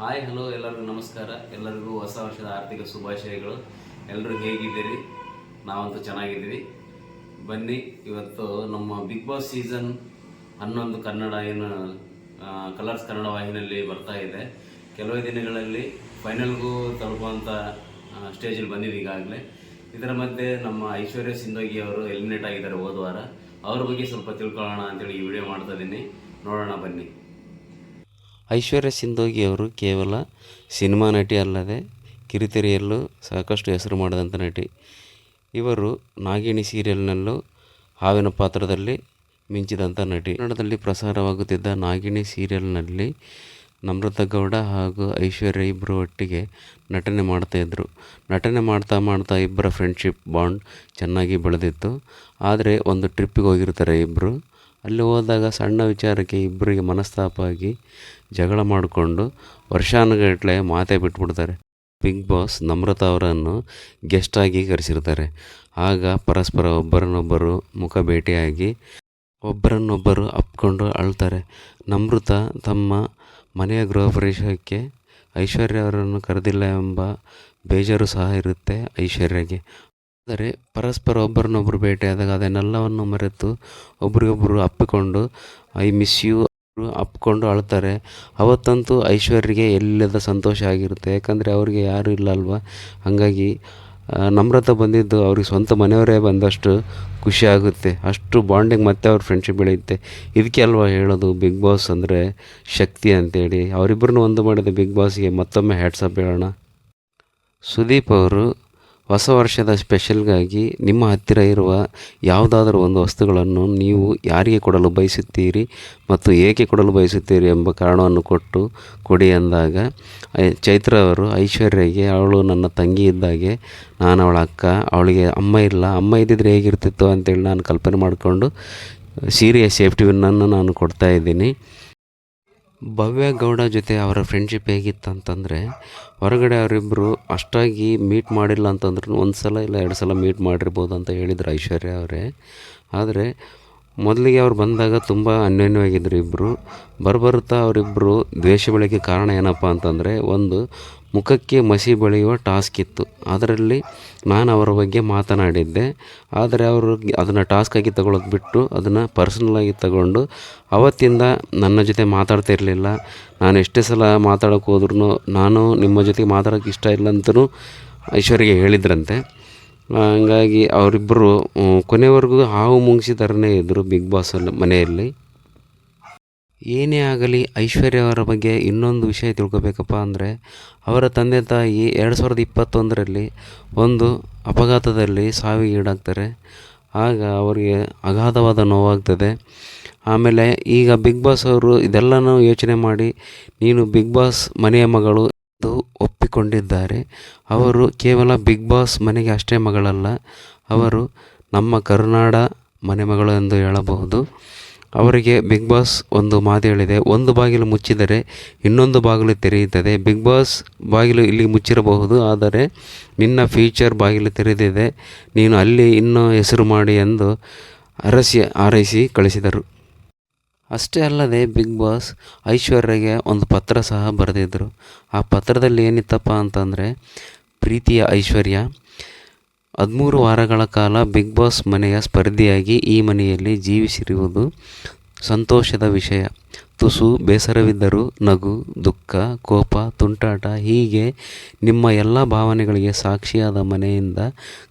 Hi hello ಎಲ್ಲರಿಗೂ ನಮಸ್ಕಾರ. ಎಲ್ಲರಿಗೂ ಹೊಸ ವರ್ಷದ ಆರ್ಥಿಕ ಶುಭಾಶಯಗಳು. ಎಲ್ಲರೂ ಹೇಗಿದ್ದೀರಿ? ನಾವಂತೂ ಚೆನ್ನಾಗಿದ್ದೀವಿ. ಬನ್ನಿ, ಇವತ್ತು ನಮ್ಮ ಬಿಗ್ ಬಾಸ್ ಸೀಸನ್ ಹನ್ನೊಂದು ಕನ್ನಡ ಏನು ಕಲರ್ಸ್ ಕನ್ನಡ ವಾಹಿನಿಯಲ್ಲಿ ಬರ್ತಾ ಇದೆ. ಕೆಲವೇ ದಿನಗಳಲ್ಲಿ ಫೈನಲ್ಗೂ ತಲುಪುವಂಥ ಸ್ಟೇಜಲ್ಲಿ ಬಂದಿದೆ ಈಗಾಗಲೇ. ಇದರ ಮಧ್ಯೆ ನಮ್ಮ ಐಶ್ವರ್ಯ ಸಿಂಧೋಗಿ ಅವರು ಎಲಿಮಿನೇಟ್ ಆಗಿದ್ದಾರೆ ಹೋದ ವಾರ. ಅವ್ರ ಬಗ್ಗೆ ಸ್ವಲ್ಪ ತಿಳ್ಕೊಳ್ಳೋಣ ಅಂತೇಳಿ ಈ ವಿಡಿಯೋ ಮಾಡ್ತಾ ಇದ್ದೀನಿ ನೋಡೋಣ ಬನ್ನಿ. ಐಶ್ವರ್ಯ ಸಿಂಧೋಗಿ ಅವರು ಕೇವಲ ಸಿನಿಮಾ ನಟಿ ಅಲ್ಲದೆ ಕಿರುತೆರೆಯಲ್ಲೂ ಸಾಕಷ್ಟು ಹೆಸರು ಮಾಡಿದಂಥ ನಟಿ. ಇವರು ನಾಗಿಣಿ ಸೀರಿಯಲ್ನಲ್ಲೂ ಹಾವಿನ ಪಾತ್ರದಲ್ಲಿ ಮಿಂಚಿದಂಥ ನಟಿ. ಕನ್ನಡದಲ್ಲಿ ಪ್ರಸಾರವಾಗುತ್ತಿದ್ದ ನಾಗಿಣಿ ಸೀರಿಯಲ್ನಲ್ಲಿ ನಮೃತ ಗೌಡ ಹಾಗೂ ಐಶ್ವರ್ಯ ಇಬ್ಬರು ಒಟ್ಟಿಗೆ ನಟನೆ ಮಾಡ್ತಾಯಿದ್ರು ನಟನೆ ಮಾಡ್ತಾ ಮಾಡ್ತಾ ಇಬ್ಬರ ಫ್ರೆಂಡ್ಶಿಪ್ ಬಾಂಡ್ ಚೆನ್ನಾಗಿ ಬೆಳೆದಿತ್ತು. ಆದರೆ ಒಂದು ಟ್ರಿಪ್ಪಿಗೆ ಹೋಗಿರ್ತಾರೆ ಇಬ್ಬರು ಅಲ್ಲಿ ಹೋದಾಗ ಸಣ್ಣ ವಿಚಾರಕ್ಕೆ ಇಬ್ಬರಿಗೆ ಮನಸ್ತಾಪ ಆಗಿ ಜಗಳ ಮಾಡಿಕೊಂಡು ವರ್ಷಾನುಗಟ್ಟಲೆ ಮಾತೆ ಬಿಟ್ಬಿಡ್ತಾರೆ. ಬಿಗ್ ಬಾಸ್ ನಮ್ರತಾ ಅವರನ್ನು ಗೆಸ್ಟಾಗಿ ಕರೆಸಿರ್ತಾರೆ. ಆಗ ಪರಸ್ಪರ ಒಬ್ಬರನ್ನೊಬ್ಬರು ಮುಖ ಭೇಟಿಯಾಗಿ ಒಬ್ಬರನ್ನೊಬ್ಬರು ಅಪ್ಕೊಂಡು ಅಳ್ತಾರೆ. ನಮೃತ ತಮ್ಮ ಮನೆಯ ಗೃಹ ಪ್ರವೇಶಕ್ಕೆ ಐಶ್ವರ್ಯ ಅವರನ್ನು ಕರೆದಿಲ್ಲ ಎಂಬ ಬೇಜಾರು ಸಹ ಇರುತ್ತೆ ಐಶ್ವರ್ಯಗೆ. ಆದರೆ ಪರಸ್ಪರ ಒಬ್ಬರನ್ನೊಬ್ಬರು ಭೇಟಿಯಾದಾಗ ಅದನ್ನೆಲ್ಲವನ್ನು ಮರೆತು ಒಬ್ರಿಗೊಬ್ಬರು ಅಪ್ಪಿಕೊಂಡು, ಐ ಮಿಸ್ ಯು ಅಪ್ಪಿಕೊಂಡು ಅಳ್ತಾರೆ. ಅವತ್ತಂತೂ ಐಶ್ವರ್ಯಗೆ ಎಲ್ಲದ ಸಂತೋಷ ಆಗಿರುತ್ತೆ. ಯಾಕಂದರೆ ಅವರಿಗೆ ಯಾರೂ ಇಲ್ಲ ಅಲ್ವಾ ಹಾಗಾಗಿ ನಮ್ರತ ಬಂದಿದ್ದು ಅವ್ರಿಗೆ ಸ್ವಂತ ಮನೆಯವರೇ ಬಂದಷ್ಟು ಖುಷಿ ಆಗುತ್ತೆ. ಅಷ್ಟು ಬಾಂಡಿಂಗ್ ಮತ್ತೆ ಅವ್ರ ಫ್ರೆಂಡ್ಶಿಪ್ ಬೆಳೆಯುತ್ತೆ. ಇದಕ್ಕೆ ಅಲ್ವಾ ಹೇಳೋದು ಬಿಗ್ ಬಾಸ್ ಅಂದರೆ ಶಕ್ತಿ ಅಂತೇಳಿ. ಅವರಿಬ್ಬರನ್ನು ಒಂದು ಮಾಡಿದ ಬಿಗ್ ಬಾಸ್ಗೆ ಮತ್ತೊಮ್ಮೆ ಹ್ಯಾಟ್ಸಪ್ ಹೇಳೋಣ. ಸುದೀಪ್ ಅವರು ಹೊಸ ವರ್ಷದ ಸ್ಪೆಷಲ್ಗಾಗಿ ನಿಮ್ಮ ಹತ್ತಿರ ಇರುವ ಯಾವುದಾದರೂ ಒಂದು ವಸ್ತುಗಳನ್ನು ನೀವು ಯಾರಿಗೆ ಕೊಡಲು ಬಯಸುತ್ತೀರಿ ಮತ್ತು ಏಕೆ ಕೊಡಲು ಬಯಸುತ್ತೀರಿ ಎಂಬ ಕಾರಣವನ್ನು ಕೊಟ್ಟು ಕೊಡಿ ಅಂದಾಗ ಚೈತ್ರ ಅವರು, ಐಶ್ವರ್ಯಗೆ ಅವಳು ನನ್ನ ತಂಗಿ ಇದ್ದಾಗೆ, ನಾನು ಅವಳ ಅಕ್ಕ, ಅವಳಿಗೆ ಅಮ್ಮ ಇಲ್ಲ, ಅಮ್ಮ ಇದ್ದಿದ್ರೆ ಹೇಗಿರ್ತಿತ್ತು ಅಂತೇಳಿ ನಾನು ಕಲ್ಪನೆ ಮಾಡಿಕೊಂಡು, ಸೀರೆಯ ಸೇಫ್ಟಿ ವಿನ್ನನ್ನು ನಾನು ಕೊಡ್ತಾ ಇದ್ದೀನಿ. ಭವ್ಯ ಗೌಡ ಜೊತೆ ಅವರ ಫ್ರೆಂಡ್ಶಿಪ್ ಹೇಗಿತ್ತು ಅಂತಂದರೆ ಹೊರಗಡೆ ಅವರಿಬ್ಬರು ಅಷ್ಟಾಗಿ ಮೀಟ್ ಮಾಡಿಲ್ಲ ಅಂತಂದ್ರೂ ಒಂದು ಸಲ ಇಲ್ಲ ಎರಡು ಸಲ ಮೀಟ್ ಮಾಡಿರ್ಬೋದು ಅಂತ ಹೇಳಿದ್ರು ಐಶ್ವರ್ಯ ಅವರೇ. ಆದರೆ ಮೊದಲಿಗೆ ಅವ್ರು ಬಂದಾಗ ತುಂಬ ಅನ್ಯೋನ್ಯವಾಗಿದ್ದರು ಇಬ್ಬರು ಬರಬರುತ್ತಾ ಅವರಿಬ್ಬರು ದ್ವೇಷ ಬೆಳೆಯೋಕ್ಕೆ ಕಾರಣ ಏನಪ್ಪ ಅಂತಂದರೆ, ಒಂದು ಮುಖಕ್ಕೆ ಮಸಿ ಬೆಳೆಯುವ ಟಾಸ್ಕ್ ಇತ್ತು. ಅದರಲ್ಲಿ ನಾನು ಅವರ ಬಗ್ಗೆ ಮಾತನಾಡಿದ್ದೆ. ಆದರೆ ಅವರು ಅದನ್ನು ಟಾಸ್ಕಾಗಿ ತಗೊಳ್ಳೋದು ಬಿಟ್ಟು ಅದನ್ನು ಪರ್ಸನಲಾಗಿ ತಗೊಂಡು ಅವತ್ತಿಂದ ನನ್ನ ಜೊತೆ ಮಾತಾಡ್ತಾ ಇರಲಿಲ್ಲ. ನಾನು ಎಷ್ಟೇ ಸಲ ಮಾತಾಡೋಕ್ಕೆ ಹೋದ್ರೂ ನಾನು ನಿಮ್ಮ ಜೊತೆಗೆ ಮಾತಾಡೋಕ್ಕೆ ಇಷ್ಟ ಇಲ್ಲ ಅಂತಲೂ ಐಶ್ವರ್ಯ ಹೇಳಿದ್ರಂತೆ. ಹಂಗಾಗಿ ಅವರಿಬ್ಬರು ಕೊನೆವರೆಗೂ ಹಾವು ಮುಂಗಿಸಿ ಥರನೇ ಇದ್ದರು ಬಿಗ್ ಬಾಸಲ್ಲಿ ಮನೆಯಲ್ಲಿ. ಏನೇ ಆಗಲಿ ಐಶ್ವರ್ಯ ಅವರ ಬಗ್ಗೆ ಇನ್ನೊಂದು ವಿಷಯ ತಿಳ್ಕೊಬೇಕಪ್ಪ ಅಂದರೆ, ಅವರ ತಂದೆ ತಾಯಿ ಎರಡು ಸಾವಿರದ ಇಪ್ಪತ್ತೊಂದರಲ್ಲಿ ಒಂದು ಅಪಘಾತದಲ್ಲಿ ಸಾವಿಗೀಡಾಗ್ತಾರೆ ಆಗ ಅವರಿಗೆ ಅಗಾಧವಾದ ನೋವಾಗ್ತದೆ. ಆಮೇಲೆ ಈಗ ಬಿಗ್ ಬಾಸ್ ಅವರು ಇದೆಲ್ಲನೂ ಯೋಚನೆ ಮಾಡಿ, ನೀನು ಬಿಗ್ ಬಾಸ್ ಮನೆಯ ಮಗಳು ಎಂದು ಒಪ್ಪಿಕೊಂಡಿದ್ದಾರೆ. ಅವರು ಕೇವಲ ಬಿಗ್ ಬಾಸ್ ಮನೆಗೆ ಅಷ್ಟೇ ಮಗಳಲ್ಲ, ಅವರು ನಮ್ಮ ಕರುನಾಡ ಮನೆ ಮಗಳು ಎಂದು ಹೇಳಬಹುದು. ಅವರಿಗೆ ಬಿಗ್ ಬಾಸ್ ಒಂದು ಮಾತು ಹೇಳಿದೆ, ಒಂದು ಬಾಗಿಲು ಮುಚ್ಚಿದರೆ ಇನ್ನೊಂದು ಬಾಗಿಲು ತೆರೆಯುತ್ತದೆ. ಬಿಗ್ ಬಾಸ್ ಬಾಗಿಲು ಇಲ್ಲಿ ಮುಚ್ಚಿರಬಹುದು, ಆದರೆ ನಿನ್ನ ಫ್ಯೂಚರ್ ಬಾಗಿಲು ತೆರೆದಿದೆ, ನೀನು ಅಲ್ಲಿ ಇನ್ನೂ ಹೆಸರು ಮಾಡಿ ಎಂದು ಅರಸಿ, ಹಾರೈಸಿ ಕಳಿಸಿದರು. ಅಷ್ಟೇ ಅಲ್ಲದೆ ಬಿಗ್ ಬಾಸ್ ಐಶ್ವರ್ಯಗೆ ಒಂದು ಪತ್ರ ಸಹ ಬರೆದಿದ್ದರು ಆ ಪತ್ರದಲ್ಲಿ ಏನಿತ್ತಪ್ಪ ಅಂತಂದರೆ, ಪ್ರೀತಿಯ ಐಶ್ವರ್ಯ, ಹದಿಮೂರು ವಾರಗಳ ಕಾಲ ಬಿಗ್ ಬಾಸ್ ಮನೆಯ ಸ್ಪರ್ಧಿಯಾಗಿ ಈ ಮನೆಯಲ್ಲಿ ಜೀವಿಸಿರುವುದು ಸಂತೋಷದ ವಿಷಯ. ತುಸು, ಬೇಸರವಿದ್ದರೂ ನಗು, ದುಃಖ, ಕೋಪ, ತುಂಟಾಟ ಹೀಗೆ ನಿಮ್ಮ ಎಲ್ಲ ಭಾವನೆಗಳಿಗೆ ಸಾಕ್ಷಿಯಾದ ಮನೆಯಿಂದ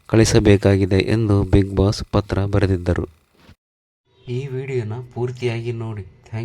ಕಳಿಸಬೇಕಾಗಿದೆ ಎಂದು ಬಿಗ್ ಬಾಸ್ ಪತ್ರ ಬರೆದಿದ್ದರು. ಈ ವಿಡಿಯೋನ ಪೂರ್ತಿಯಾಗಿ ನೋಡಿ.